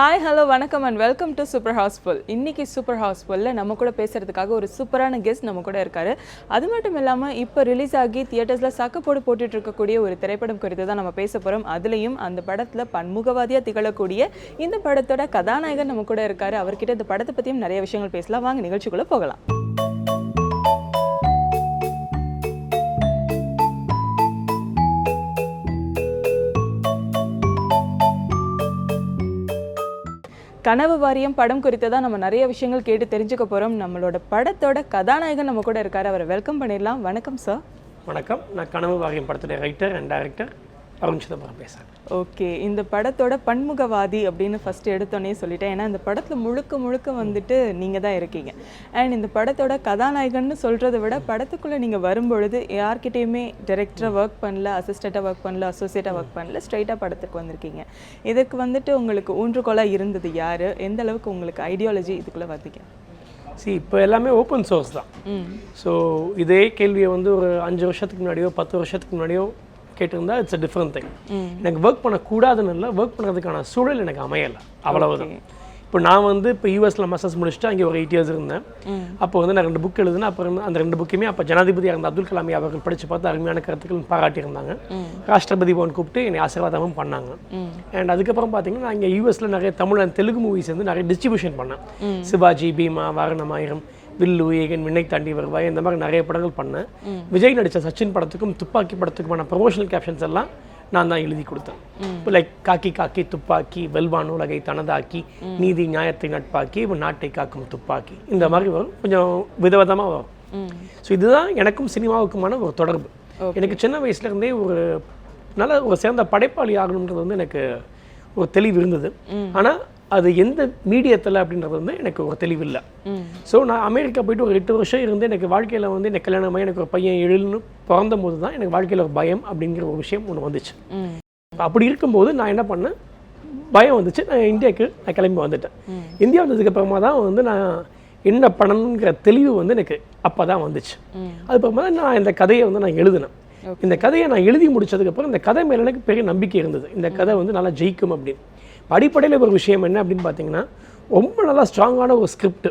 Hi hello வணக்கம் and welcome to super housefull இன்னைக்கு super ஹாஸ்புல்ல நம்ம கூட பேசுறதுக்காக ஒரு சூப்பரான கெஸ்ட் நம்ம கூட இருக்காரு. அது மட்டும் இல்லாமல் இப்போ ரிலீஸ் ஆகி தியேட்டர்ஸில் சக்கப்போடு போட்டுட்டு இருக்கக்கூடிய ஒரு திரைப்படம் குறித்து தான் நம்ம பேச போகிறோம் அதுலேயும் அந்த படத்தில் பன்முகவாதியாக திகழக்கூடிய இந்த படத்தோட கதாநாயகன் நம்ம கூட இருக்காரு. அவர்கிட்ட இந்த படத்தை பற்றியும் நிறைய விஷயங்கள் பேசலாம். வாங்க நிகழ்ச்சிக்குள்ளே போகலாம். கனவு வாரியம் படம் குறித்து தான் நம்ம நிறைய விஷயங்கள் கேட்டு தெரிஞ்சுக்க போகிறோம் நம்மளோட படத்தோட கதாநாயகன் நம்ம கூட இருக்காரு. அவரை வெல்கம் பண்ணிடலாம். வணக்கம் சார் வணக்கம். நான் கனவு வாரியம் படத்துடைய ரைட்டர் அண்ட் டைரக்டர் சிதம்பரம் பேசுகிறேன் ஓகே இந்த படத்தோட பன்முகவாதி அப்படின்னு ஃபர்ஸ்ட் எடுத்தோன்னே சொல்லிட்டேன். ஏன்னா இந்த படத்தில் முழுக்க முழுக்க வந்துட்டு நீங்கள் தான் இருக்கீங்க. அண்ட் இந்த படத்தோட கதாநாயகன்னு சொல்கிறத விட படத்துக்குள்ளே நீங்கள் வரும்பொழுது யார்கிட்டயுமே டைரக்டராக ஒர்க் பண்ணல அசிஸ்டண்ட்டாக ஒர்க் பண்ணல அசோசியேட்டாக ஒர்க் பண்ணல ஸ்ட்ரைட்டாக படத்துக்கு வந்திருக்கீங்க. இதுக்கு வந்துட்டு உங்களுக்கு ஊன்றுகோலாக இருந்தது யார்? எந்த அளவுக்கு உங்களுக்கு ஐடியாலஜி இதுக்குள்ளே வந்தீங்க? சி இப்போ எல்லாமே ஓப்பன் சோர்ஸ் தான். ஸோ இதே கேள்வியை வந்து ஒரு அஞ்சு வருஷத்துக்கு முன்னாடியோ பத்து வருஷத்துக்கு முன்னாடியோ கேட்டிருந்தா இட்ஸ் அ டிஃப்ரெண்ட் திங். எனக்கு ஒர்க் பண்ணக்கூடாதுன்னு இல்லை ஒர்க் பண்ணுறதுக்கான சூழல் எனக்கு அமையலை. அவ்வளவுதான். இப்போ நான் வந்து இப்போ யூஎஸில் மஸ்டர்ஸ் முடிச்சுட்டு அங்கே ஒரு எயிட் இயர்ஸ் இருந்தேன். அப்போ வந்து நான் ரெண்டு புக் எழுதுனேன். அப்புறம் அந்த ரெண்டு புக்கையுமே அப்போ ஜனாதிபதியாக இருந்த அப்துல் கலாமி அவர்கள் படித்து பார்த்து அருமையான கருத்துக்கள் பாராட்டியிருந்தாங்க ராஷ்டிரபதி பவன் கூப்பிட்டு என்னை ஆசீர்வாதமும் பண்ணாங்க. அண்ட் அதுக்கப்புறம் பார்த்தீங்கன்னா நான் இங்கே யூஎஸில் நிறைய தமிழ் and தெலுங்கு மூவிஸ் வந்து நிறைய டிஸ்ட்ரிபியூஷன் பண்ணேன். சிவாஜி பீமா வாரணமாயிரம் வில்லு ஏகன் விண்ணை தாண்டி வருவாய் இந்த மாதிரி நிறைய படங்கள் பண்ணேன். விஜய் நடித்த சச்சின் படத்துக்கும் துப்பாக்கி படத்துக்குமான ப்ரொமோஷனல் கேப்ஷன்ஸ் எல்லாம் நான் தான் எழுதி கொடுத்தேன். இப்போ லைக் காக்கி காக்கி துப்பாக்கி வெல்வான் உலகை தனதாக்கி நீதி நியாயத்தை நட்பாக்கி நாட்டை காக்கும் துப்பாக்கி. இந்த மாதிரி வரும். கொஞ்சம் விதவிதமாக வரும். ஸோ இதுதான் எனக்கும் சினிமாவுக்குமான ஒரு தொடர்பு. எனக்கு சின்ன வயசுல இருந்தே ஒரு நல்ல ஒரு சிறந்த படைப்பாளி ஆகணுன்றது வந்து எனக்கு ஒரு தெளிவு இருந்தது. ஆனால் அது எந்த மீடியத்தில் அப்படின்றது வந்து எனக்கு ஒரு தெளிவு இல்லை ம். ஸோ நான் அமெரிக்கா போயிட்டு ஒரு எட்டு வருஷம் இருந்து எனக்கு வாழ்க்கையில் வந்து எனக்கு கல்யாணமாகி எனக்கு ஒரு பையன் எழுன்னு பிறந்த போது தான் எனக்கு வாழ்க்கையில் ஒரு பயம் அப்படிங்கிற ஒரு விஷயம் ஒன்று வந்துச்சு. அப்படி இருக்கும்போது நான் என்ன பண்ணேன்? பயம் வந்துச்சு. நான் இந்தியாவுக்கு நான் கிளம்பி வந்துட்டேன். இந்தியா வந்ததுக்கு அப்புறமா தான் வந்து நான் என்ன பண்ணணுங்கிற தெளிவு வந்து எனக்கு அப்போ தான் வந்துச்சு. அதுக்கப்புறமா தான் நான் இந்த கதையை வந்து நான் எழுதினேன். இந்த கதையை நான் எழுதி முடிச்சதுக்கப்புறம் இந்த கதை மேலே எனக்கு பெரிய நம்பிக்கை இருந்தது. இந்த கதை வந்து நல்லா ஜெயிக்கும் அப்படின்னு. அடிப்படையில் ஒரு விஷயம் என்ன அப்படின்னு பார்த்தீங்கன்னா ரொம்ப நல்லா ஸ்ட்ராங்கான ஒரு ஸ்கிரிப்ட்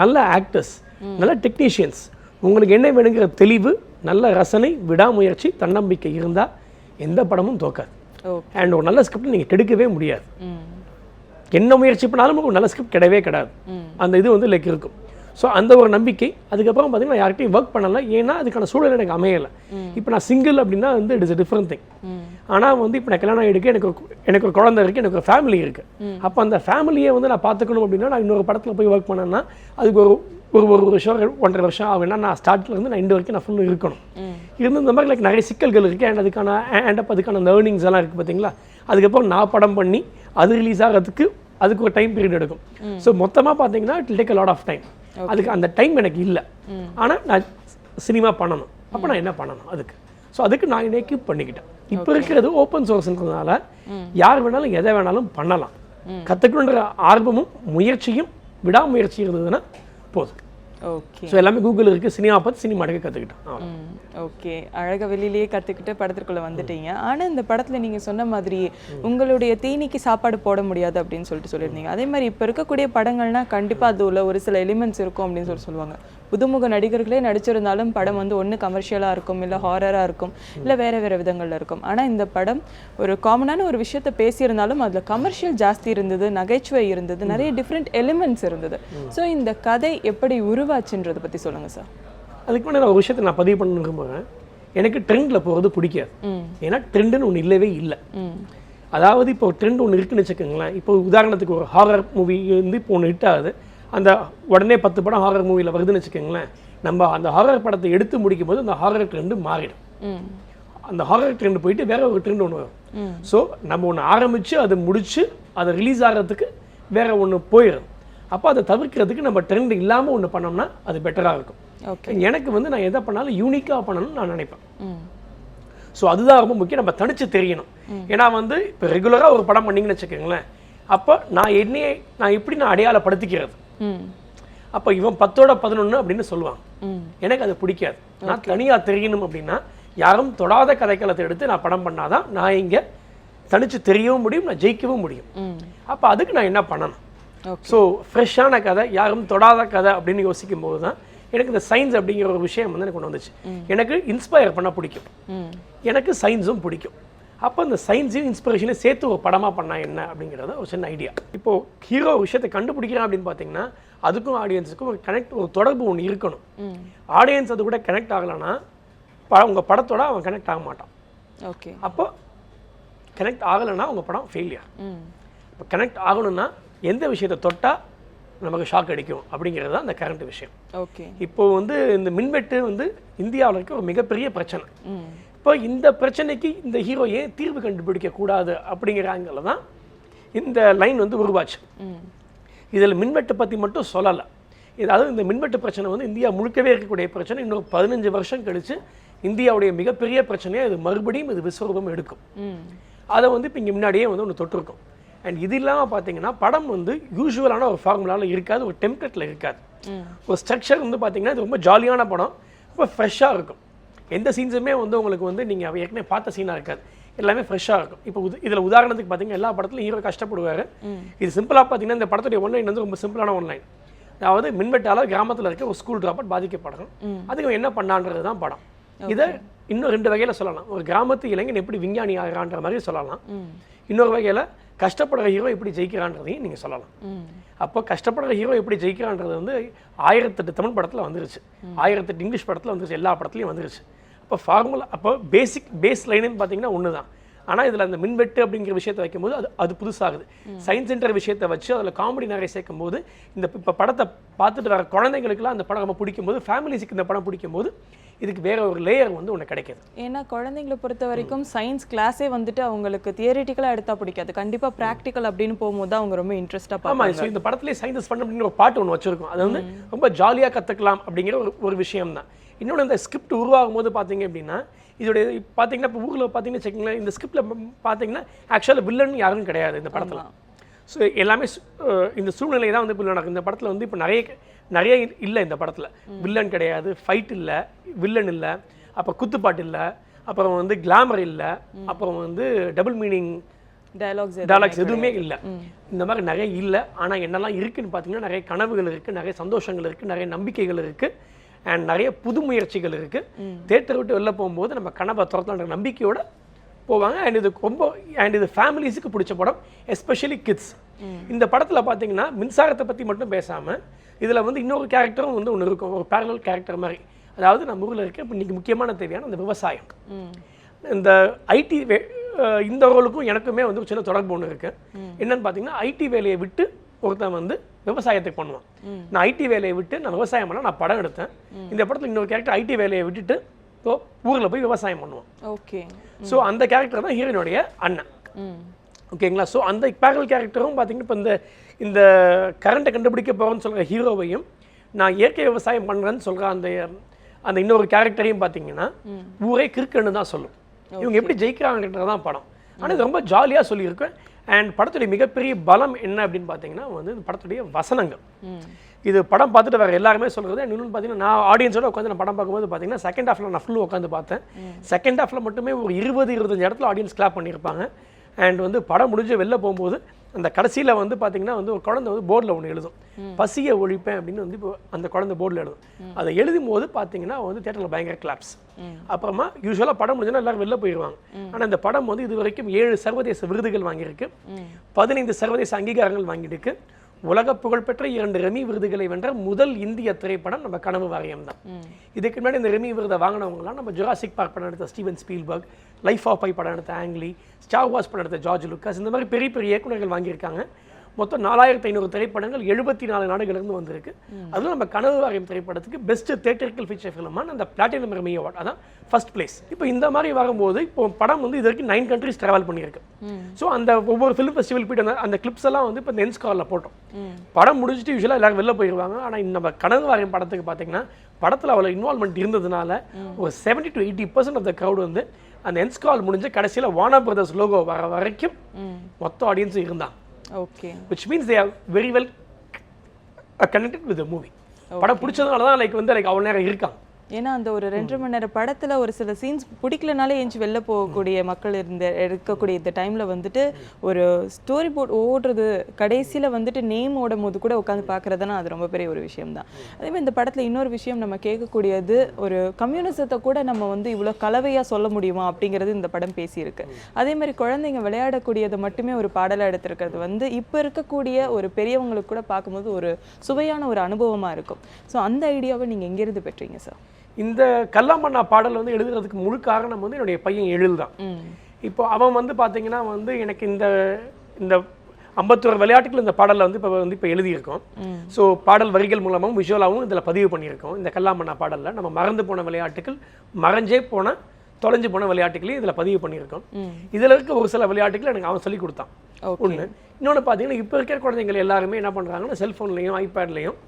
நல்ல ஆக்டர்ஸ் நல்ல டெக்னீஷியன்ஸ் உங்களுக்கு என்ன வேணுங்கிற தெளிவு நல்ல ரசனை விடாமுயற்சி தன்னம்பிக்கை இருந்தால் எந்த படமும் தோக்காது. அண்ட் ஒரு நல்ல ஸ்கிரிப்ட் நீங்கள் கெடுக்கவே முடியாது. என்ன முயற்சி பண்ணாலும் ஒரு நல்ல ஸ்கிரிப்ட் கிடையவே கிடையாது. அந்த இது வந்து லைக் இருக்கும். ஸோ அந்த ஒரு நம்பிக்கை அதுக்கப்புறம் பார்த்தீங்கன்னா யார்கிட்டையும் ஒர்க் பண்ணல. ஏன்னா அதுக்கான சூழல் எனக்கு அமையலை. இப்போ நான் சிங்கிள் அப்படின்னா வந்து it is a different thing ஆனால் வந்து இப்போ நான் கல்யாணம் ஆகிடுக்கு எனக்கு எனக்கு ஒரு குழந்தை இருக்குது எனக்கு ஒரு ஃபேமிலி இருக்குது அப்போ அந்த ஃபேமிலியை வந்து நான் பார்த்துக்கணும் அப்படின்னா நான் இன்னொரு படத்தில் போய் ஒர்க் பண்ணேன்னா அதுக்கு ஒரு ஒரு ஒரு வருஷம் ஒன்றரை வருஷம் ஆகும்னா நான் ஸ்டார்ட்ல இருந்து நான் இந்த வரைக்கும் நான் ஃபுல்லும் இருக்கணும். இருந்து இந்த மாதிரி லைக் நிறைய சிக்கல்கள் இருக்குது அண்ட் அதுக்கான அண்ட் அப்போ அதுக்கான அந்த ஏர்னிங்ஸ் எல்லாம் இருக்குது பார்த்தீங்களா அதுக்கப்புறம் நான் படம் பண்ணி அது ரிலீஸ் ஆகிறதுக்கு அதுக்கு ஒரு டைம் பீரியட் எடுக்கும். ஸோ மொத்தமாக பார்த்தீங்கன்னா it take a lot of time அதுக்கு அந்த டைம் எனக்கு இல்லை. ஆனால் நான் சினிமா பண்ணணும். அப்போ நான் என்ன பண்ணணும் அதுக்கு? ஸோ அதுக்கு நான் என்னை கீப் பண்ணிக்கிட்டேன். இப்போ இருக்கிறது ஓப்பன் சோர்ஸ்ன்றதுனால யார் வேணாலும் எதை வேணாலும் பண்ணலாம். கற்றுக்கணுன்ற ஆர்வமும் முயற்சியும் விடாமுயற்சி இருந்ததுன்னா போதும். ஓகே ஸோ எல்லாமே கூகுள் இருக்குது சினிமா பார்த்து சினிமா எடுக்க கற்றுக்கிட்டேன் ஓகே அழகா வெளியிலேயே கற்றுக்கிட்டு படத்துக்குள்ளே வந்துட்டீங்க. ஆனால் இந்த படத்தில் நீங்கள் சொன்ன மாதிரி உங்களுடைய தீனிக்கு சாப்பாடு போட முடியாது அப்படின்னு சொல்லிட்டு சொல்லியிருந்தீங்க. அதே மாதிரி இப்போ இருக்கக்கூடிய படங்கள்னா கண்டிப்பாக அது உள்ள ஒரு சில எலிமெண்ட்ஸ் இருக்கும் அப்படின்னு சொல்லி சொல்லுவாங்க. புதுமுக நடிகர்களே நடிச்சிருந்தாலும் படம் வந்து ஒன்று கமர்ஷியலாக இருக்கும் இல்லை ஹாரராக இருக்கும் இல்லை வேறு வேறு விதங்களில் இருக்கும். ஆனால் இந்த படம் ஒரு காமனான ஒரு விஷயத்தை பேசியிருந்தாலும் அதில் கமர்ஷியல் ஜாஸ்தி இருந்தது நகைச்சுவை இருந்தது நிறைய டிஃப்ரெண்ட் எலிமெண்ட்ஸ் இருந்தது. ஸோ இந்த கதை எப்படி உருவாச்சுன்றதை பற்றி சொல்லுங்கள் சார் அதுக்கு முன்னாடி ஒரு விஷயத்தை நான் பதிவு பண்ண விரும்புகிறேன் எனக்கு ட்ரெண்டில் போகிறது பிடிக்காது. ஏன்னா ட்ரெண்டுன்னு ஒன்று இல்லவே இல்லை. அதாவது இப்போ ட்ரெண்ட் ஒன்று இருக்குன்னு வச்சுக்கோங்களேன். இப்போ உதாரணத்துக்கு ஒரு ஹாரர் மூவி வந்து இப்போ ஒன்று ஹிட் ஆகுது. அந்த உடனே பத்து படம் ஹாரர் மூவியில் வருதுன்னு வச்சுக்கோங்களேன். நம்ம அந்த ஹாரர் படத்தை எடுத்து முடிக்கும் போது அந்த ஹாரர் ட்ரெண்டு மாறிடும். அந்த ஹாரர் ட்ரெண்ட் போயிட்டு வேற ஒரு ட்ரெண்ட் ஒன்று வரும். ஸோ நம்ம ஒன்று ஆரம்பித்து அதை முடிச்சு அதை ரிலீஸ் ஆகிறதுக்கு வேற ஒன்று போயிடும் அப்போ அதை தவிர்க்கிறதுக்கு நம்ம ட்ரெண்ட் இல்லாமல் ஒன்று பண்ணோம்னா அது பெட்டராக இருக்கும். எனக்கு வந்து நான் எதை பண்ணாலும் யூனிக்காக பண்ணணும்னு நான் நினைப்பேன். ஸோ அதுதான் ரொம்ப முக்கியம். நம்ம தனிச்சு தெரியணும். ஏன்னா வந்து இப்போ ரெகுலராக ஒரு படம் பண்ணீங்கன்னு வச்சுக்கோங்களேன். அப்போ நான் என்னையே நான் எப்படி நான் அடையாளப்படுத்திக்கிறது? அப்போ இவன் பத்தோட பதினொன்று அப்படின்னு சொல்லுவாங்க. ம். எனக்கு அது பிடிக்காது. நான் தனியாக தெரியணும் அப்படின்னா யாரும் தொடாத கதைக்களத்தை எடுத்து நான் படம் பண்ணாதான் நான் இங்கே தனிச்சு தெரியவும் முடியும் நான் ஜெயிக்கவும் முடியும். அப்போ அதுக்கு நான் என்ன பண்ணணும்? ஸோ ஃப்ரெஷ்ஷான கதை யாரும் தொடாத கதை அப்படின்னு யோசிக்கும் போது தான் எனக்கு இந்த சயின்ஸ் அப்படிங்கிற ஒரு விஷயம் வந்து எனக்கு கொண்டு வந்துச்சு. எனக்கு இன்ஸ்பயர் பண்ண பிடிக்கும். எனக்கு சயின்ஸும் பிடிக்கும். அப்போ இந்த சயின்ஸையும் இன்ஸ்பிரேஷனையும் சேர்த்து ஒரு படமாக பண்ணா என்ன அப்படிங்கிறத ஒரு சின்ன ஐடியா இப்போ ஹீரோ விஷயத்தை கண்டுபிடிக்கிறான் அப்படின்னு பார்த்தீங்கன்னா அதுக்கும் ஆடியன்ஸுக்கும் ஒரு கனெக்ட் ஒரு தொடர்பு ஒன்று இருக்கணும். ஆடியன்ஸ் அது கூட கனெக்ட் ஆகலைன்னா ப உங்கள் படத்தோட அவன் கனெக்ட் ஆக மாட்டான். ஓகே அப்போ கனெக்ட் ஆகலைன்னா உங்கள் படம் ஃபெயிலியர் இப்போ கனெக்ட் ஆகணும்னா எந்த விஷயத்தை தொட்டால் நமக்கு ஷாக் அடிக்கும் அப்படிங்கிறது தான் அந்த கரண்ட் விஷயம். ஓகே இப்போ வந்து இந்த மின்வெட்டு வந்து இந்தியாவில் இருக்க ஒரு மிகப்பெரிய பிரச்சனை. இப்போ இந்த பிரச்சனைக்கு இந்த ஹீரோ ஏன் தீர்வு கண்டுபிடிக்க கூடாது அப்படிங்கிற ஆங்கிள் தான் இந்த லைன் வந்து உருவாச்சு. இதில் மின்வெட்டை பற்றி மட்டும் சொல்லலை. அதாவது இந்த மின்வெட்டு பிரச்சனை வந்து இந்தியா முழுக்கவே இருக்கக்கூடிய பிரச்சனை. இன்னொரு பதினஞ்சு வருஷம் கழிச்சு இந்தியாவுடைய மிகப்பெரிய பிரச்சனையாக இது மறுபடியும் இது விஸ்வரூபம் எடுக்கும். அதை வந்து இப்போ இங்கே முன்னாடியே வந்து ஒன்று தொட்டிருக்கும். அண்ட் இது இல்லாமல் பார்த்தீங்கன்னா படம் வந்து யூஸ்வலான ஒரு ஃபார்முலாவில் இருக்காது ஒரு டெம்ப்ளேட்டில் இருக்காது. ஒரு ஸ்ட்ரக்சர் வந்து பார்த்தீங்கன்னா இது ரொம்ப ஜாலியான படம் ரொம்ப ஃப்ரெஷ்ஷாக இருக்கும். எந்த சீன்ஸுமே வந்து உங்களுக்கு வந்து நீங்கள் ஏற்கனவே பார்த்த சீனாக இருக்காது. எல்லாமே ஃப்ரெஷ்ஷாக இருக்கும். இப்போ இதில் உதாரணத்துக்கு பார்த்தீங்கன்னா எல்லா படத்துலையும் ஹீரோ கஷ்டப்படுவார். இது சிம்பிளாக பார்த்தீங்கன்னா இந்த படத்துடைய ஒன்லைன் வந்து ரொம்ப சிம்பிளான ஒன்லைன் அதாவது மின்வெட்டால கிராமத்தில் இருக்க ஒரு ஸ்கூல் ட்ராப்பர் பாதிக்கப்படணும் அதுக்கு என்ன பண்ணான்றது தான் படம். இதை இன்னும் ரெண்டு வகையில் சொல்லலாம். ஒரு கிராமத்து இளைஞன் எப்படி விஞ்ஞானி ஆகிறான்ற மாதிரி சொல்லலாம். இன்னொரு வகையில் கஷ்டப்படுற ஹீரோ எப்படி ஜெயிக்கிறான்றதையும் நீங்கள் சொல்லலாம். அப்போ கஷ்டப்படுற ஹீரோ எப்படி ஜெயிக்கிறான்றது வந்து ஆயிரத்தெட்டு தமிழ் படத்தில் வந்துருச்சு. ஆயிரத்தெட்டு இங்கிலீஷ் படத்தில் வந்துருச்சு. எல்லா படத்துலையும் வந்துருச்சு. அப்போ ஃபார்முலா அப்போ பேசிக் பேஸ் லைனுன்னு பார்த்தீங்கன்னா ஒன்று தான் ஆனால் இதில் அந்த மின்வெட்டு அப்படிங்கிற விஷயத்தை வைக்கும்போது அது அது புதுசாகுது. சயின்ஸ் சென்டர் விஷயத்தை வச்சு அதில் காமெடி நிறைய சேர்க்கும்போது இந்த இப்போ படத்தை பார்த்துட்டு வர குழந்தைங்களுக்குலாம் அந்த படம் ரொம்ப பிடிக்கும்போது ஃபேமிலிஸுக்கு இந்த படம் பிடிக்கும்போது இதுக்கு வேற ஒரு லேயர் வந்து ஒன்று கிடைக்கிது. ஏன்னா குழந்தைங்களை பொறுத்த வரைக்கும் சயின்ஸ் கிளாஸே வந்துட்டு அவங்களுக்கு தியரிட்டிக்கலாக எடுத்தா பிடிக்காது. கண்டிப்பா ப்ராக்டிக்கல் அப்படின்னு போகும்போது அவங்க ரொம்ப இன்ட்ரெஸ்டாக ஆமா பார்ப்பாங்க. ஸோ இந்த படத்துலேயே சயின்ஸ் பண்ண அப்படிங்கிற ஒரு பாட்டு ஒன்று வச்சிருக்கோம். அது வந்து ரொம்ப ஜாலியாக கற்றுக்கலாம் அப்படிங்கிற ஒரு ஒரு விஷயம் தான் இன்னொன்று இந்த ஸ்கிரிப்ட் உருவாகும் போது பார்த்தீங்க அப்படின்னா இதோடைய பார்த்தீங்கன்னா இப்போ ஊரில் பார்த்தீங்கன்னு வச்சுக்கோங்களேன் இந்த ஸ்கிரிப்டில் பார்த்தீங்கன்னா ஆக்சுவலாக வில்லன் யாரும் கிடையாது இந்த படத்தில். ஸோ எல்லாமே இந்த சூழ்நிலை தான் வந்து இப்போ நடக்கும் இந்த படத்தில் வந்து இப்போ நிறைய நிறைய இல்லை இந்த படத்தில். வில்லன் கிடையாது ஃபைட் இல்லை வில்லன் இல்லை அப்போ குத்துப்பாட்டு இல்லை அப்புறம் வந்து கிளாமர் இல்லை அப்புறம் வந்து டபுள் மீனிங் டயலாக்ஸ் டைலாக்ஸ் எதுவுமே இல்லை. இந்த மாதிரி நிறைய இல்லை ஆனால் என்னெல்லாம் இருக்குன்னு பார்த்தீங்கன்னா நிறைய கனவுகள் இருக்குது நிறைய சந்தோஷங்கள் இருக்குது நிறைய நம்பிக்கைகள் இருக்குது அண்ட் நிறைய புது முயற்சிகள் இருக்குது தேட்டரை விட்டு வெளில போகும்போது நம்ம கனவை துரத்தலான்ற நம்பிக்கையோட போவாங்க. அண்ட் இது ரொம்ப அண்ட் இது ஃபேமிலிஸுக்கு பிடிச்ச படம் எஸ்பெஷலி கிட்ஸ் இந்த படத்தில் பார்த்தீங்கன்னா மின்சாரத்தை பற்றி மட்டும் பேசாமல் இதில் வந்து இன்னொரு கேரக்டரும் வந்து ஒன்று இருக்கும். ஒரு பேரலல் கேரக்டர் மாதிரி. அதாவது நம்ம ஊரில் இருக்க இப்போ இன்றைக்கி முக்கியமான தேவையான அந்த விவசாயம். இந்த ஐடி இந்த ரோலுக்கும் எனக்குமே வந்து ஒரு சின்ன தொடர்பு ஒன்று இருக்கு. என்னன்னு பார்த்தீங்கன்னா ஐடி வேலையை விட்டு ஒருத்தன் வந்து விவசாயத்துக்கு பண்ணுவான். நான் ஐடி வேலையை விட்டு நான் விவசாயம் பண்ண நான் படம் எடுத்தேன். இந்த படத்தில் இன்னொரு கேரக்டர் ஐடி வேலையை விட்டுட்டு இப்போ ஊரில் போய் விவசாயம் பண்ணுவான். ஓகே. ஸோ அந்த கேரக்டர் தான் ஹீரோயினுடைய அண்ணன். ஓகேங்களா ஸோ அந்த பேரல் கேரக்டரும் பார்த்தீங்கன்னா இப்போ இந்த இந்த கரண்ட்டை கண்டுபிடிக்க போகிறேன்னு சொல்கிற ஹீரோவையும் நான் இயற்கை விவசாயம் பண்ணுறேன்னு சொல்கிற அந்த அந்த இன்னொரு கேரக்டரையும் பார்த்தீங்கன்னா ஊரே கிறுக்குன்னு தான் சொல்லும். இவங்க எப்படி ஜெயிக்கிறாங்கன்றது தான் படம். ஆனால் இது ரொம்ப ஜாலியாக சொல்லியிருக்கேன். அண்ட் படத்துடைய மிகப்பெரிய பலம் என்ன அப்படின்னு பார்த்தீங்கன்னா வந்து இந்த படத்துடைய வசனங்கள். இது படம் பார்த்துட்டு வேறு எல்லாருமே சொல்கிறது இன்னொன்று பார்த்தீங்கன்னா நான் ஆடியன்ஸோட உட்காந்து நான் படம் பார்க்கும்போது பார்த்தீங்கன்னா செகண்ட் ஹாஃபில் நான் ஃபுல்லு உட்காந்து பார்த்தேன். செகண்ட் ஹாஃபில் மட்டுமே ஒரு இருபது இருபத்தஞ்சு இடத்துல ஆடியன்ஸ் கிளாப் பண்ணியிருப்பாங்க. அண்ட் வந்து படம் முடிஞ்சு வெளில போகும்போது அந்த கடைசியில் வந்து பார்த்தீங்கன்னா வந்து ஒரு குழந்தை வந்து போர்டில் ஒன்று எழுதும். பசியை ஒழிப்பேன் அப்படின்னு வந்து இப்போ அந்த குழந்தை போர்டில் எழுதும். அதை எழுதும் போது பார்த்தீங்கன்னா வந்து தேட்டரில் பயங்கர கிளாப்ஸ் அப்புறமா யூஸ்வலாக படம் முடிஞ்சுன்னா எல்லாரும் வெளில போயிடுவாங்க ஆனால் இந்த படம் வந்து இது வரைக்கும் ஏழு சர்வதேச விருதுகள் வாங்கியிருக்கு. பதினைந்து சர்வதேச அங்கீகாரங்கள் வாங்கியிருக்கு. உலக புகழ்பெற்ற இரண்டு ரெமி விருதுகளை வென்ற முதல் இந்திய திரைப்படம் நம்ம கனவு வாரியம் தான் இதுக்கு முன்னாடி இந்த ரெமி விருதை வாங்கினவங்கலாம் நம்ம ஜுராசிக் பார்க் படம் எடுத்த Steven Spielberg Life of Pi படம் எடுத்த ஆங்லி ஸ்டார் வாஸ் படம் எடுத்த ஜார்ஜ் லுக்காஸ் இந்த மாதிரி பெரிய பெரிய இயக்குனர்கள் வாங்கியிருக்காங்க. மொத்தம் நாலாயிரத்தி ஐநூறு திரைப்படங்கள் எழுபத்தி நாலு நாடுகளிலிருந்து வந்திருக்கு. அதுவும் நம்ம கனவு வாரியம் திரைப்படத்துக்கு பெஸ்ட் தேட்டரிக்கல் ஃபீச்சர் ஃபிலிமான அந்த பிளாட்டினம் ரெமி அவார்ட் அதான் ஃபர்ஸ்ட் பிளேஸ் இப்போ இந்த மாதிரி வரும்போது இப்போ படம் வந்து இது வரைக்கும் நைன் கண்ட்ரிஸ் ட்ராவல் பண்ணியிருக்கு. ஸோ அந்த ஒவ்வொரு ஃபிலிம் ஃபெஸ்டிவல் போயிட்டு அந்த கிளிப்ஸ் எல்லாம் வந்து இப்போ இந்த என்ஸ்காரில் போட்டோம். படம் முடிச்சுட்டு யூஸ்வலாக எல்லாரும் வெளில போயிடுவாங்க ஆனால் நம்ம கனவு வாரியம் படத்துக்கு பார்த்தீங்கன்னா படத்தில் அவ்வளோ இன்வால்மெண்ட் இருந்ததுனால ஒரு seventy two eighty percent of the crowd வந்து அந்த என்ஸ்கால் முடிஞ்சு கடைசியில் வார்னர் பிரதர்ஸ் லோகோ வர வரைக்கும் மொத்த ஆடியன்ஸும் இருந்தாங்க. Okay means they are very well connected with the movie படம் பிடிச்சதுனால தான் லைக் வந்து லைக் அவ்வளோ நேரம் இருக்காங்க ஏன்னா அந்த ஒரு ரெண்டு மணி நேரம் படத்துல ஒரு சில சீன்ஸ் பிடிக்கலனாலே ஏஞ்சி வெளில போகக்கூடிய மக்கள் இருந்த இருக்கக்கூடிய இந்த டைம்ல வந்துட்டு ஒரு ஸ்டோரி போர்ட் ஓடுறது கடைசியில வந்துட்டு நேம் ஓடும் போது கூட உட்காந்து பார்க்கறதுனா அது ரொம்ப பெரிய ஒரு விஷயம் தான் அதே மாதிரி இந்த படத்துல இன்னொரு விஷயம் நம்ம கேட்கக்கூடியது ஒரு கம்யூனிசத்தை கூட நம்ம வந்து இவ்வளோ கலவையா சொல்ல முடியுமா அப்படிங்கிறது இந்த படம் பேசியிருக்கு. அதே மாதிரி குழந்தைங்க விளையாடக்கூடியதை மட்டுமே ஒரு பாடலா எடுத்திருக்கிறது வந்து இப்போ இருக்கக்கூடிய ஒரு பெரியவங்களுக்கு கூட பார்க்கும்போது ஒரு சுவையான ஒரு அனுபவமா இருக்கும். ஸோ அந்த ஐடியாவை நீங்க எங்கிருந்து பெற்றீங்க சார் இந்த கல்லாமண்ணா பாடல் வந்து எழுதுறதுக்கு முழு காரணம் வந்து என்னுடைய பையன் எழில் தான். இப்போ அவன் வந்து பார்த்தீங்கன்னா வந்து எனக்கு இந்த இந்த ஐம்பத்தோரு விளையாட்டுகள் இந்த பாடலில் வந்து இப்போ வந்து இப்போ எழுதியிருக்கோம். ஸோ பாடல் வரிகள் மூலமாகவும் விஷுவலாகவும் இதில் பதிவு பண்ணியிருக்கோம். இந்த கல்லாமண்ணா பாடலில் நம்ம மறந்து போன விளையாட்டுகள் மறைஞ்சே போன தொலைஞ்சு போன விளையாட்டுகளையும் இதில் பதிவு பண்ணியிருக்கோம். இதில் இருக்க ஒரு சில விளையாட்டுகள் எனக்கு அவன் சொல்லி கொடுத்தான். ஒன்று இன்னொன்று பார்த்தீங்கன்னா இப்போ இருக்கிற குழந்தைங்கள் எல்லாருமே என்ன பண்ணுறாங்கன்னா செல்ஃபோன்லேயும் ஐபேட்லேயும்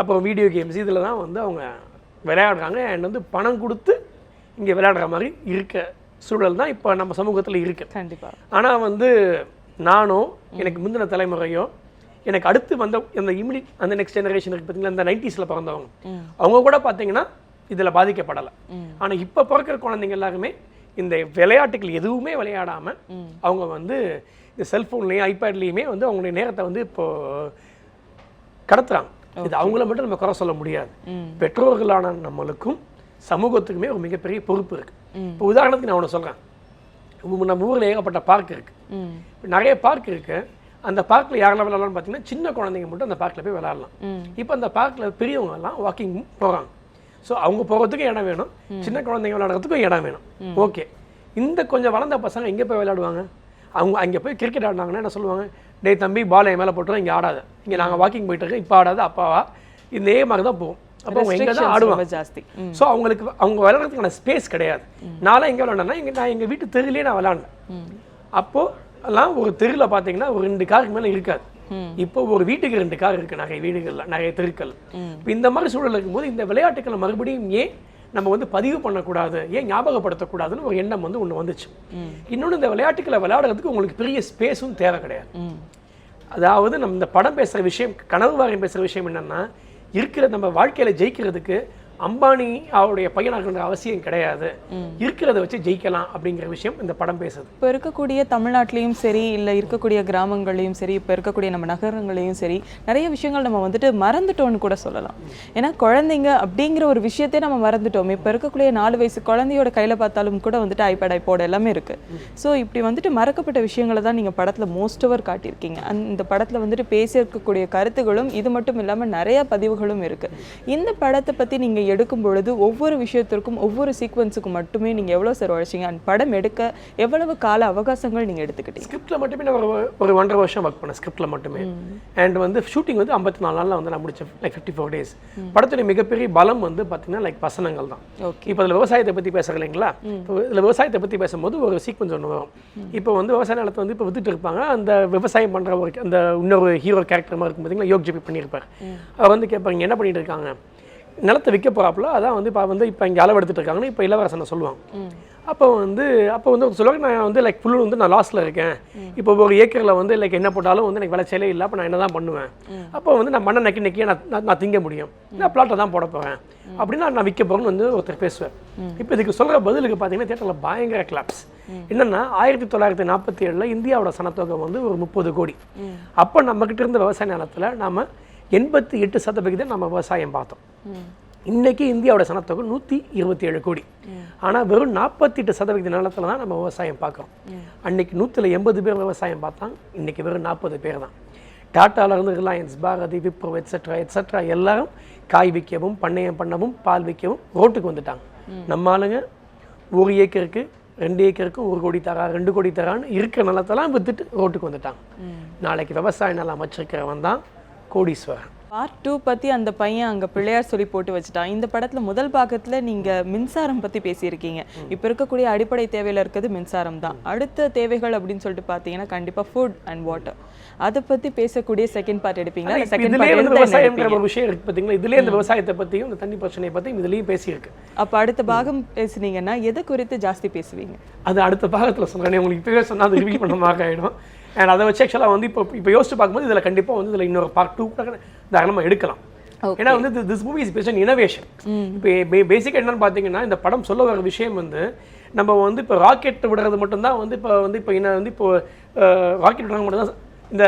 அப்புறம் வீடியோ கேம்ஸ் இதில் தான் வந்து அவங்க விளையாடுறாங்க அண்ட் வந்து பணம் கொடுத்து இங்கே விளையாடுற மாதிரி இருக்க சூழல் தான் இப்போ நம்ம சமூகத்தில் இருக்கு. கண்டிப்பா. ஆனால் வந்து நானோ எனக்கு முந்தின தலைமுறையோ எனக்கு அடுத்து வந்த அந்த இமிடி அந்த நெக்ஸ்ட் ஜெனரேஷன் இருக்கு பார்த்தீங்களா இந்த நைன்டிஸில் பிறந்தவங்க அவங்க கூட பார்த்தீங்கன்னா இதில் பாதிக்கப்படலை. ஆனால் இப்போ பிறக்கிற குழந்தைங்க எல்லாருமே இந்த விளையாட்டுகள் எதுவுமே விளையாடாம ம். அவங்க வந்து இந்த செல்ஃபோன்லேயும் ஐபேட்லேயுமே வந்து அவங்களுடைய நேரத்தை வந்து இப்போ கடத்துறாங்க. இது அவங்கள மட்டும் நம்ம குறை சொல்ல முடியாது. பெற்றோர்களான நம்மளுக்கும் சமூகத்துக்குமே ஒரு மிகப்பெரிய பொறுப்பு இருக்கு. இப்போ உதாரணத்துக்கு நான் ஒன்று சொல்கிறேன் நம்ம ஊரில் ஏகப்பட்ட பார்க் இருக்கு. நிறைய பார்க் இருக்கு. அந்த பார்க்கில் யாரெல்லாம் விளையாடலாம்னு பார்த்தீங்கன்னா சின்ன குழந்தைங்க மட்டும் அந்த பார்க்கில் போய் விளையாடலாம். இப்போ அந்த பார்க்கில் பெரியவங்க எல்லாம் வாக்கிங் போகிறாங்க ஸோ அவங்க போகிறதுக்கும் இடம் வேணும். சின்ன குழந்தைங்க விளையாடுறதுக்கும் இடம் வேணும். ஓகே இந்த கொஞ்சம் வளர்ந்த பசங்க எங்கே போய் விளையாடுவாங்க? அவங்க அங்கே போய் கிரிக்கெட் ஆடினாங்கன்னா என்ன சொல்லுவாங்க? டேய் தம்பி பால் என் மேலே போட்டுரும் இங்கே ஆடாத. இங்கே நாங்கள் வாக்கிங் போயிட்டு இருக்கோம் இப்போ ஆடாத அப்பாவா? இதே மாதிரி தான் போகும். அப்போ அவங்க எங்கே தான் ஆடுவாங்க? ஜாஸ்தி. ஸோ அவங்களுக்கு அவங்க விளையாடுறதுக்கான ஸ்பேஸ் கிடையாது. நான்லாம் எங்கே விளையாண்டேன்னா எங்க நான் எங்கள் வீட்டு தெருவிலே நான் விளையாண்டேன் ம். அப்போ எல்லாம் ஒரு தெருவில் பார்த்தீங்கன்னா ஒரு ரெண்டு காருக்கு மேலே இருக்காது. இப்போ ஒரு வீட்டுக்கு ரெண்டு கார் இருக்கு நிறைய வீடுகள்ல நிறைய தெருக்கள். இப்போ இந்த மாதிரி சூழல் இருக்கும்போது இந்த விளையாட்டுக்களை மறுபடியும் ஏன் நம்ம வந்து பதிவு பண்ணக்கூடாது ஏன் ஞாபகப்படுத்தக்கூடாதுன்னு ஒரு எண்ணம் வந்து ஒன்று வந்துச்சு. இன்னொன்று இந்த விளையாட்டுக்களை விளையாடுறதுக்கு உங்களுக்கு பெரிய ஸ்பேஸும் தேவை கிடையாது. அதாவது நம்ம இந்த படம் பேசுகிற விஷயம் கனவு வாரியம் பேசுகிற விஷயம் என்னன்னா இருக்கிற நம்ம வாழ்க்கையில ஜெயிக்கிறதுக்கு அம்பானி அவருடைய பையனாகன்ற அவசியம் கிடையாது. இருக்கிறத வச்சு ஜெயிக்கலாம் அப்படிங்கிற விஷயம் இந்த படம் பேசுது. இப்போ இருக்கக்கூடிய தமிழ்நாட்டிலையும் சரி இல்லை இருக்கக்கூடிய கிராமங்கள்லையும் சரி இப்போ இருக்கக்கூடிய நம்ம நகரங்களையும் சரி நிறைய விஷயங்கள் நம்ம வந்துட்டு மறந்துட்டோம்னு கூட சொல்லலாம். ஏன்னா குழந்தைங்க அப்படிங்கிற ஒரு விஷயத்தை நம்ம மறந்துட்டோம். இப்போ இருக்கக்கூடிய நாலு வயசு குழந்தையோட கையில் பார்த்தாலும் கூட வந்துட்டு ஐபேட் ஐபோட் எல்லாமே இருக்கு. ஸோ இப்படி வந்துட்டு மறக்கப்பட்ட விஷயங்களை தான் நீங்கள் படத்தில் மோஸ்ட் ஓவர் காட்டியிருக்கீங்க. அந்த படத்தில் வந்துட்டு பேசியிருக்கக்கூடிய கருத்துகளும் இது மட்டும் இல்லாமல் நிறைய பதிவுகளும் இருக்கு. இந்த படத்தை பற்றி நீங்கள் எடுக்கும் பொழுது ஒவ்வொரு விஷயத்திற்கும் ஒவ்வொரு சீக்வன்ஸுக்கும் மட்டுமே நீங்கள் எவ்வளோ சார் உழைச்சிங்க? அண்ட் படம் எடுக்க எவ்வளவு கால அவகாசங்கள் நீங்கள் எடுத்துக்கிட்டீங்க? ஸ்கிரிப்டில் மட்டுமே நான் ஒரு ஒரு ஒன்றரை வருஷம் ஒர்க் பண்ணேன் ஸ்கிரிப்டில் மட்டுமே. அண்ட் வந்து ஷூட்டிங் வந்து ஐம்பத்தி நாலு நாளில் வந்து நான் முடிச்சேன் லைக் ஃபிஃப்டி ஃபோர் டேஸ் படத்துடைய மிகப்பெரிய பலம் வந்து பார்த்தீங்கன்னா லைக் வசனங்கள் தான். ஓகே. இப்போ இதில் விவசாயத்தை பற்றி பேசுகிறேன் இல்லைங்களா? இதில் விவசாயத்தை பற்றி பேசும்போது ஒரு சீக்வன்ஸ் ஒன்று வரும். இப்போ வந்து விவசாய நிலத்தை வந்து இப்போ வித்துட்டு இருப்பாங்க. அந்த விவசாயம் பண்ணுற ஒரு அந்த இன்னொரு ஹீரோ கேரக்டர் மாதிரி இருக்கும் பார்த்தீங்களா யோக் ஜெபி பண்ணியிருப்பார். அவர் வந்து கேட்பாங்க என்ன பண்ணிட்டு இருக்காங்க? நிலத்தை விற்க போகிறாப்புல அதான் வந்து இப்போ வந்து இப்போ இங்கே அளவு எடுத்துட்டு இருக்காங்கன்னு இப்போ இளவரசனை சொல்லுவாங்க. அப்போ வந்து அப்போ வந்து சொல்லுவாங்க நான் வந்து லைக் புல்லு வந்து நான் லாஸ்ட்டில் இருக்கேன். இப்போ ஒரு ஏக்கரில் வந்து லைக் என்ன போட்டாலும் வந்து எனக்கு விளைச்சலே இல்லை அப்போ நான் என்ன தான் பண்ணுவேன் அப்போ வந்து நான் மண்ணை நக்கி நக்கியே நான் நான் நான் திங்க முடியும். நான் பிளாட்டை தான் போட போகிறேன் அப்படின்னா நான் விற்க போகிறேன்னு வந்து ஒருத்தர் பேசுவேன் இப்போ இதுக்கு சொல்கிற பதிலுக்கு பார்த்தீங்கன்னா தேட்டரில் பயங்கர கிளாப்ஸ் என்னன்னா ஆயிரத்தி தொள்ளாயிரத்தி நாற்பத்தி ஏழில் இந்தியாவோட சனத்தொகை வந்து ஒரு முப்பது கோடி. அப்போ நம்மக்கிட்ட இருந்த விவசாய நிலத்தில் நாம எண்பத்தி எட்டு சதவிகிதம் நம்ம விவசாயம் பார்த்தோம். இன்னைக்கு இந்தியாவோட சனத்தொகை நூற்றி இருபத்தி ஏழு கோடி. ஆனால் வெறும் நாற்பத்தி எட்டு சதவிகித நிலத்துல தான் நம்ம விவசாயம் பார்க்குறோம். அன்னைக்கு நூற்றில் எண்பது பேர் விவசாயம் பார்த்தாங்க இன்னைக்கு வெறும் நாற்பது பேர் தான். டாட்டால இருந்து Reliance Bharti Wipro etcetera etcetera எல்லாரும் காய் விற்கவும் பண்ணையம் பண்ணவும் பால் விற்கவும் ரோட்டுக்கு வந்துட்டாங்க. நம்ம ஆளுங்க ஒரு ஏக்கருக்கு ரெண்டு ஏக்கருக்கும் ஒரு கோடி தரா ரெண்டு கோடி தரான்னு இருக்கிற நிலத்தெல்லாம் வித்துட்டு ரோட்டுக்கு வந்துட்டாங்க. நாளைக்கு விவசாய நிலம் வச்சிருக்கிறவன் தான் கோடீஸ்வரன். பார்ட் டூ பத்தி அந்த பையன் அங்க பிள்ளையார் சொல்லி போட்டு வச்சுட்டான். இந்த படத்துல முதல் பாகத்துல நீங்க மின்சாரம் பத்தி பேசியிருக்கீங்க. இப்ப இருக்கக்கூடிய அடிப்படை தேவையில இருக்கிறது மின்சாரம் தான். அடுத்த தேவைகள் அப்படின்னு சொல்லிட்டு பாத்தீங்கன்னா கண்டிப்பா ஃபுட் அண்ட் வாட்டர் அதை பத்தி பேசக்கூடிய செகண்ட் பார்ட் எடுப்பீங்களா? இப்ப செகண்ட் பார்ட் எடுப்பீங்க? ஒரு விஷயம் இருக்கு பாத்தீங்களா? இதுலயே இந்த விவசாயத்தை பத்தியும் இந்த தண்ணி பிரச்சனையை பத்தியும் இதுலயும் பேசியிருக்கு. அப்ப அடுத்த பாகம் பேசுனீங்கன்னா எதை குறித்து ஜாஸ்தி பேசுவீங்க? அது அடுத்த பாகத்துல சொல்றேன் உங்களுக்கு இப்பவே சொன்னா அது ரிவீல் பண்ண ஆயிடும். அண்ட் அதை வச்சு ஆக்சுவலாக வந்து இப்போ இப்போ யோசிச்சு பார்க்கும்போது இதுல கண்டிப்பா வந்து இதுல இன்னொரு பார்ட் டூ கூட தாராளமா எடுக்கலாம். ஏன்னா வந்து this movie is based innovation இப்போ பேசிக்காக என்னன்னு பார்த்தீங்கன்னா இந்த படம் சொல்ல வர விஷயம் வந்து நம்ம வந்து இப்போ ராக்கெட் விடுறது மட்டும்தான் வந்து இப்போ வந்து இப்போ என்ன வந்து இப்போ ராக்கெட் விடுறது மட்டும்தான் இந்த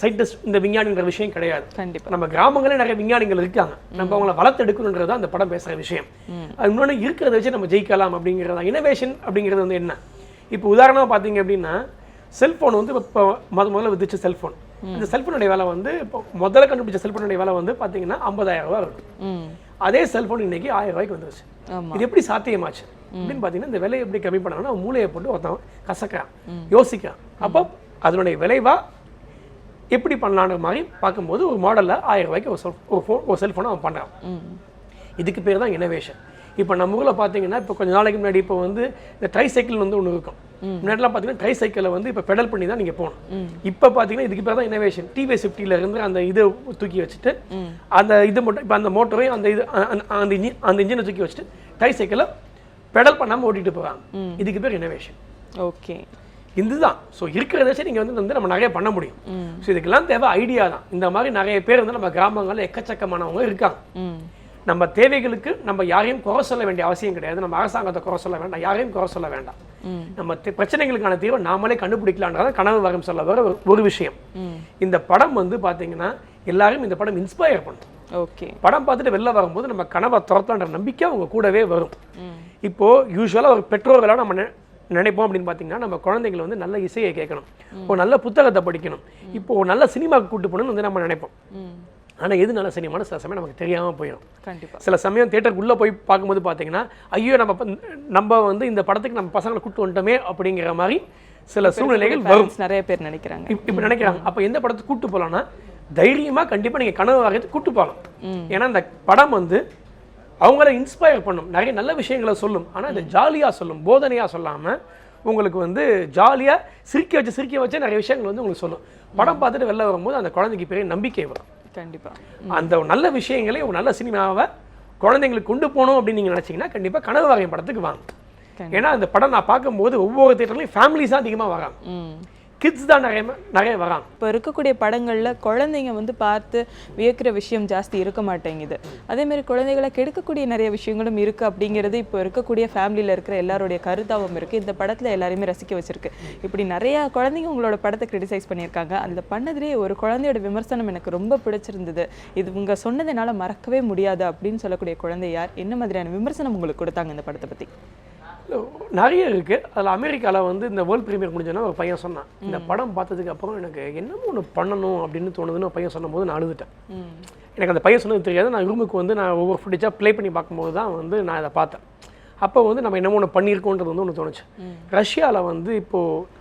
சயின்டிஸ்ட் இந்த விஞ்ஞானின்ற விஷயம் கிடையாது. கண்டிப்பா. நம்ம கிராமங்களே நிறைய விஞ்ஞானிகள் இருக்காங்க. நம்ம அவங்கள வளர்த்தெடுக்கணுன்றது தான் அந்த படம் பேசுகிற விஷயம். அது இன்னொன்று இருக்கிறத வச்சு நம்ம ஜெயிக்கலாம் அப்படிங்கிறது? இனோவேஷன் அப்படிங்கிறது வந்து என்ன? இப்போ உதாரணமா பார்த்தீங்க அப்படின்னா செல்ஃபோன் வந்து இப்போ முத முதல்ல விதிச்ச செல்ஃபோன். இந்த செல்ஃபோனுடைய விலை வந்து இப்போ முதல்ல கண்டுபிடிச்ச செல்ஃபோனுடைய விலை வந்து பார்த்தீங்கன்னா ஐம்பதாயிரம் ரூபாய் இருக்கும் அதே செல்ஃபோன் இன்னைக்கு ஆயிரம் ரூபாய்க்கு வந்துருச்சு. இது எப்படி சாத்தியமாச்சு? அப்படின்னு பார்த்தீங்கன்னா இந்த விலையை எப்படி கம்மி பண்ணாங்கன்னா மூளையை போட்டு ஒருத்தன் கசக்கிறான் யோசிக்கிறான். அப்போ அதனுடைய விளைவா எப்படி பண்ணலான்ற மாதிரி பார்க்கும்போது ஒரு மாடலில் ஆயிரம் ரூபாய்க்கு ஒரு ஒரு ஃபோன் ஒரு செல்ஃபோனை அவன் பண்ணுறான் இதுக்கு பேர் தான் இனோவேஷன் இப்போ நம்ம ஊரில் பார்த்தீங்கன்னா இப்போ கொஞ்ச நாளைக்கு முன்னாடி இப்போ வந்து இந்த ட்ரை சைக்கிள் வந்து ஒன்று இருக்கும். முன்னாடிலாம் பார்த்தீங்கன்னா ட்ரை சைக்கிளை வந்து இப்போ பெடல் பண்ணி தான் நீங்கள் போகணும் இப்போ பார்த்தீங்கன்னா இதுக்கு பேர் தான் இனோவேஷன் டிவிஎஸ் ஃபிஃப்டியில் இருந்து அந்த இதை தூக்கி வச்சுட்டு அந்த இது மட்டும் இப்போ அந்த மோட்டரையும் அந்த இது அந்த- இன்ஜின் அந்த இன்ஜினை தூக்கி வச்சுட்டு ட்ரை சைக்கிளை பெடல் பண்ணாமல் ஓட்டிட்டு போகிறாங்க இதுக்கு பேர் இனோவேஷன் ஓகே. இதுதான். ஸோ இருக்கிறத வச்சு நீங்கள் வந்து வந்து நம்ம நிறைய பண்ண முடியும். ஸோ இதுக்கெல்லாம் தேவை ஐடியா தான். இந்த மாதிரி நிறைய பேர் வந்து நம்ம கிராமங்களில் எக்கச்சக்கமானவங்க இருக்காங்க. நம்ம தேவைகளுக்கு நம்ம யாரையும் குறை சொல்ல வேண்டிய அவசியம் கிடையாது. நம்ம அரசாங்கத்தை குறை சொல்ல வேண்டாம். யாரையும் குறை சொல்ல வேண்டாம். நம்ம பிரச்சனைகளுக்கான தீர்வை நாமளே கண்டுபிடிக்கலான்றத கனவு வரம் சொல்ல வர ஒரு- விஷயம். இந்த படம் வந்து பார்த்தீங்கன்னா எல்லாரும் இந்த படம் இன்ஸ்பயர் பண்ணும். ஓகே. படம் பார்த்துட்டு வெளில வரும்போது நம்ம கனவை துரத்தலான்ற நம்பிக்கை அவங்க கூடவே வரும். இப்போ யூஸ்வலாக ஒரு பெற்றோர்களாக நம்ம நினைப்போம் அப்படின்னு பார்த்தீங்கன்னா நம்ம குழந்தைங்களை வந்து நல்ல இசையை கேட்கணும். ஒரு நல்ல புத்தகத்தை படிக்கணும். இப்போ நல்ல சினிமாவுக்கு கூட்டு போகணும்னு வந்து நம்ம நினைப்போம். ஆனால் எது நல்ல சினிமான்னு சில சமயம் நமக்கு தெரியாமல் போயிடும் கண்டிப்பா. சில சமயம் தேட்டருக்கு உள்ளே போய் பார்க்கும்போது பார்த்தீங்கன்னா ஐயோ நம்ம நம்ம வந்து இந்த படத்துக்கு நம்ம பசங்களை கூட்டு வந்துட்டோமே அப்படிங்கிற மாதிரி சில சூழ்நிலைகள் வரும். நிறைய பேர் நினைக்கிறாங்க. இப்- இப்ப நினைக்கிறாங்க. அப்போ எந்த படத்துக்கு கூட்டு போகலான்னா தைரியமா கண்டிப்பா நீங்க கனவு வகையத்துக்கு கூட்டு போகலாம் ஏன்னா இந்த படம் வந்து அவங்கள இன்ஸ்பயர் பண்ணும். நிறைய நல்ல விஷயங்களை சொல்லும். ஆனா இதை ஜாலியா சொல்லும். போதனையா சொல்லாம உங்களுக்கு வந்து ஜாலியா சிரிக்க வச்சு சிரிக்க வச்சு நிறைய விஷயங்கள் வந்து உங்களுக்கு சொல்லும். படம் பார்த்துட்டு வெளில வரும்போது அந்த குழந்தைக்கு பெரிய நம்பிக்கை வரும். கண்டிப்பா. அந்த நல்ல விஷயங்களை ஒரு நல்ல சினிமாவை குழந்தைங்களுக்கு கொண்டு போகணும் அப்படின்னு நீங்க நினைச்சீங்கன்னா கண்டிப்பா கனவு வகையம் படத்துக்கு வாங்க. ஏன்னா அந்த படம் நான் பார்க்கும்போது ஒவ்வொரு தேட்டர்லையும் ஃபேமிலிஸ் தான் அதிகமாக வராங்க. கிட்ஸ் தான் நிறைய நிறைய வராங்க. இப்போ இருக்கக்கூடிய படங்களில் குழந்தைங்க வந்து பார்த்து வியக்கிற விஷயம் ஜாஸ்தி இருக்க மாட்டேங்குது. அதே மாதிரி குழந்தைகளை கெடுக்கக்கூடிய நிறைய விஷயங்களும் இருக்குது அப்படிங்கிறது இப்போ இருக்கக்கூடிய ஃபேமிலியில் இருக்கிற எல்லாருடைய கருத்தாவும் இருக்குது இந்த படத்தில் எல்லாருமே ரசிக்க வச்சிருக்கு. இப்படி நிறையா குழந்தைங்க உங்களோட படத்தை கிரிட்டிசைஸ் பண்ணியிருக்காங்க. அதில் பண்ணதுலேயே ஒரு குழந்தையோட விமர்சனம் எனக்கு ரொம்ப பிடிச்சிருந்தது. இது உங்கள் சொன்னதுனால மறக்கவே முடியாது அப்படின்னு சொல்லக்கூடிய குழந்தை யார்? என்ன மாதிரியான விமர்சனம் உங்களுக்கு கொடுத்தாங்க இந்த படத்தை பற்றி நிறைய இருக்கு. அதில் அமெரிக்காவில் வந்து இந்த வேர்ல்ட் பிரீமியர் முடிஞ்சோன்னா ஒரு பையன் சொன்னான். இந்த படம் பார்த்ததுக்கு அப்புறம் எனக்கு என்னமோ ஒன்று பண்ணணும் அப்படின்னு தோணுதுன்னு ஒரு பையன் சொன்னபோது நான் அழுதுட்டேன். எனக்கு அந்த பையன் சொன்னது தெரியாது. நான் ரூமுக்கு வந்து நான் ஒவ்வொரு ஃபுட்டேஜாக ப்ளே பண்ணி பார்க்கும்போது தான் வந்து நான் இதை பார்த்தேன். அப்போ வந்து நம்ம என்னமோ ஒன்று பண்ணியிருக்கோன்றது வந்து ஒன்று தோணுச்சு. ரஷ்யாவில் வந்து இப்போது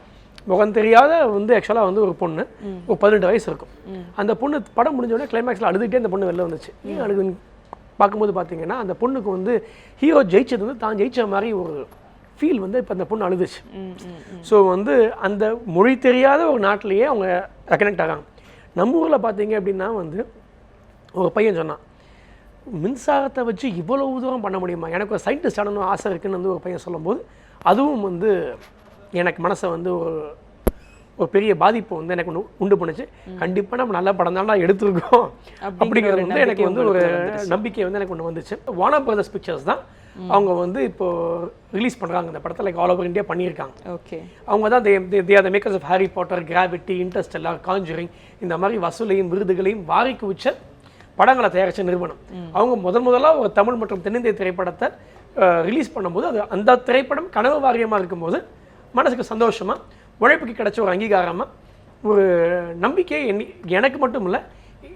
முகம் தெரியாத வந்து ஆக்சுவலாக வந்து ஒரு பொண்ணு ஒரு பதினெட்டு வயசு இருக்கும். அந்த பொண்ணு படம் முடிஞ்ச உடனே கிளைமேக்ஸில் அழுதுகிட்டே அந்த பொண்ணு வெளில வந்துச்சு. ஏன் அழுதுன்னு பார்க்கும்போது பார்த்தீங்கன்னா அந்த பொண்ணுக்கு வந்து ஹீரோ ஜெயிச்சது வந்து தான் ஜெயிச்ச மாதிரி ஒரு ஃபீல் வந்து இப்போ அந்த பொண்ணு அழுதுச்சு. ஸோ வந்து அந்த மொழி தெரியாத ஒரு நாட்டிலேயே அவங்க கனெக்ட் ஆகாங்க நம்ம ஊரில் பார்த்தீங்க அப்படின்னா வந்து ஒரு பையன் சொன்னான் மின்சாரத்தை வச்சு இவ்வளவு தூரம் பண்ண முடியுமா? எனக்கு ஒரு சயின்டிஸ்ட் ஆகணும் ஆசை இருக்குன்னு வந்து ஒரு பையன் சொல்லும்போது அதுவும் வந்து எனக்கு மனசை வந்து ஒரு ஒரு பெரிய பாதிப்பு வந்து எனக்கு ஒன்று உண்டு பண்ணுச்சு. கண்டிப்பாக நம்ம நல்ல படம் தான் எடுத்திருக்கோம். அப்படிங்கிறது வந்து எனக்கு வந்து ஒரு. நம்பிக்கை வந்து எனக்கு ஒன்று வந்துச்சு. வானா பிரதர்ஸ் பிக்சர்ஸ் தான். அவங்க வந்து இப்போ ரிலீஸ் பண்ணுறாங்க இந்த படத்தை லைக் ஆல் ஓவர் இந்தியா பண்ணியிருக்காங்க. ஓகே. அவங்க தான் they are the makers of Harry Potter Gravity Interstellar Conjuring இந்த மாதிரி வசூலையும் விருதுகளையும் வாரி குவிச்ச படங்களை தயாரிச்ச நிறுவனம். அவங்க முதன் முதலாக ஒரு தமிழ் மற்றும் தென்னிந்திய திரைப்படத்தை ரிலீஸ் பண்ணும்போது அது அந்த திரைப்படம் கனவு வாரியமாக இருக்கும்போது மனசுக்கு சந்தோஷமா உழைப்புக்கு கிடைச்ச ஒரு அங்கீகாரமா ஒரு நம்பிக்கை என்னி- எனக்கு மட்டும் இல்லை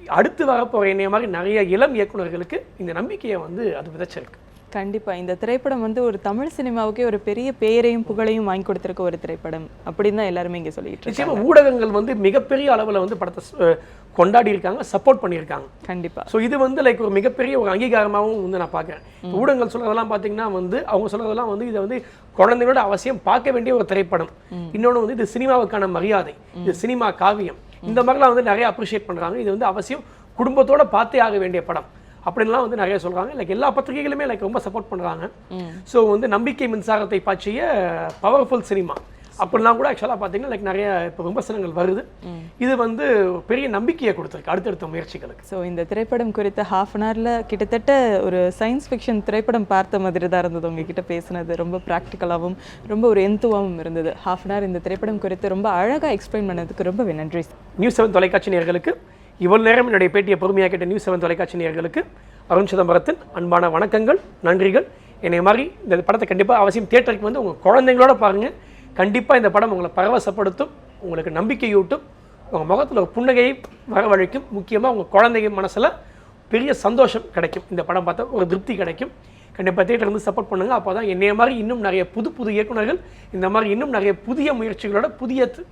அடுத்து வரப்போகிற என்னைய மாதிரி நிறைய இளம் இயக்குனர்களுக்கு இந்த நம்பிக்கையை வந்து அது விதைச்சிருக்கு. கண்டிப்பா. இந்த திரைப்படம் வந்து ஒரு தமிழ் சினிமாவுக்கே ஒரு பெரிய பெயரையும் புகழையும் வாங்கி கொடுத்திருக்க ஒரு திரைப்படம். அப்படின்னு தான் எல்லாருமே இங்க சொல்லிட்டு இருக்காங்க. நிச்சயமா ஊடகங்கள் வந்து மிகப்பெரிய அளவில் வந்து படத்தை கொண்டாடி இருக்காங்க சப்போர்ட் பண்ணியிருக்காங்க. கண்டிப்பா. ஸோ இது வந்து லைக் ஒரு மிகப்பெரிய ஒரு அங்கீகாரமாகவும் வந்து நான் பார்க்குறேன். ஊடகங்கள் சொல்றதெல்லாம் பார்த்தீங்கன்னா வந்து அவங்க சொல்றதெல்லாம் வந்து இதை வந்து குழந்தைகளோட அவசியம் பார்க்க வேண்டிய ஒரு திரைப்படம். இன்னொன்று வந்து இது சினிமாவுக்கான மரியாதை இது சினிமா காவியம். இந்த மாதிரிலாம் வந்து நிறைய அப்ரிஷியேட் பண்றாங்க. இது வந்து அவசியம் குடும்பத்தோட பார்த்தே ஆக வேண்டிய படம். அப்படின்லாம் வந்து நிறைய சொல்றாங்க. லைக் எல்லா பத்திரிகைகளுமே லைக் ரொம்ப சப்போர்ட் பண்றாங்க. ஸோ வந்து நம்பிக்கை மின்சாரத்தை பாய்ச்சிய பவர்ஃபுல் சினிமா அப்படிலாம் கூட ஆக்சுவலாக பார்த்தீங்கன்னா லைக் நிறைய இப்போ விமர்சனங்கள் வருது. இது வந்து பெரிய நம்பிக்கையை கொடுத்துருக்கு அடுத்தடுத்த முயற்சிகளுக்கு. ஸோ இந்த திரைப்படம் குறித்த ஹாஃப் அன் ஹவரில் கிட்டத்தட்ட ஒரு சயின்ஸ் ஃபிக்ஷன் திரைப்படம் பார்த்த மாதிரி தான் இருந்தது உங்ககிட்ட பேசினது. ரொம்ப ப்ராக்டிக்கலாகவும் ரொம்ப ஒரு எந்துவாகவும் இருந்தது. ஹாஃப் அன் ஹவர் இந்த திரைப்படம் குறித்து ரொம்ப அழகாக எக்ஸ்பிளைன் பண்ணதுக்கு ரொம்ப நன்றி. நியூஸ் செவன் தொலைக்காட்சி நேயர்களுக்கு இவ்வளவு நேரம் என்னுடைய பேட்டியை பொறுமையாக கேட்ட நியூஸ் செவன் தொலைக்காட்சி நேயர்களுக்கு அருண் சிதம்பரத்தின் அன்பான வணக்கங்கள் நன்றிகள். என்னை மாதிரி இந்த படத்தை கண்டிப்பாக அவசியம் தியேட்டருக்கு வந்து உங்கள் குழந்தைங்களோட பாருங்கள் கண்டிப்பாக இந்த படம் உங்களை பரவசப்படுத்தும் உங்களுக்கு நம்பிக்கையூட்டும் உங்கள் முகத்தில் ஒரு புன்னகையை வரவழைக்கும் முக்கியமாக உங்கள் குழந்தைங்க மனசில் பெரிய சந்தோஷம் கிடைக்கும். இந்த படம் பார்த்தா ஒரு திருப்தி கிடைக்கும். கண்டிப்பாக தேட்டர் வந்து சப்போர்ட் பண்ணுங்கள் அப்போ தான் என்னைய மாதிரி இன்னும் நிறைய புது புது இயக்குனர்கள் இந்த மாதிரி இன்னும் நிறைய புதிய முயற்சிகளோட புதிய த-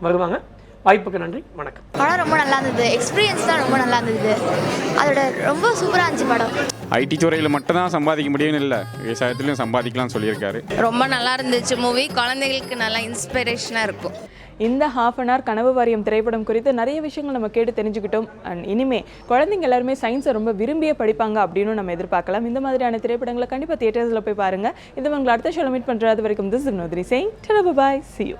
வருவாங்க. வாய்ப்புக்கு நன்றி. வணக்கம். படம் ரொம்ப நல்லா இருந்தது. எக்ஸ்பீரியன்ஸ் தான் ரொம்ப நல்லா இருந்தது. அதோட ரொம்ப சூப்பராக இருந்துச்சு படம். ஐடி துறையில் மட்டும்தான் சம்பாதிக்க முடியும்னு இல்லை. விவசாயத்துலையும் சம்பாதிக்கலாம்னு சொல்லியிருக்காரு. ரொம்ப நல்லா இருந்துச்சு மூவி குழந்தைகளுக்கு நல்லா இன்ஸ்பிரேஷனாக இருக்கும். இந்த ஹாஃப் அன் ஹவர் கனவு வாரியம் திரைப்படம் குறித்து நிறைய விஷயங்கள் நம்ம கேட்டு தெரிஞ்சுக்கிட்டோம். அண்ட் இனிமே குழந்தைங்க எல்லாருமே சயின்ஸை ரொம்ப விரும்பிய படிப்பாங்க அப்படின்னு நம்ம எதிர்பார்க்கலாம். இந்த மாதிரியான திரைப்படங்களை கண்டிப்பாக தியேட்டர்ஸில் போய் பாருங்க. இது உங்களை அடுத்த ஷோல மீட் பண்ணுறது வரைக்கும் திஸ் நோதிரி சேங் பாய் சி யூ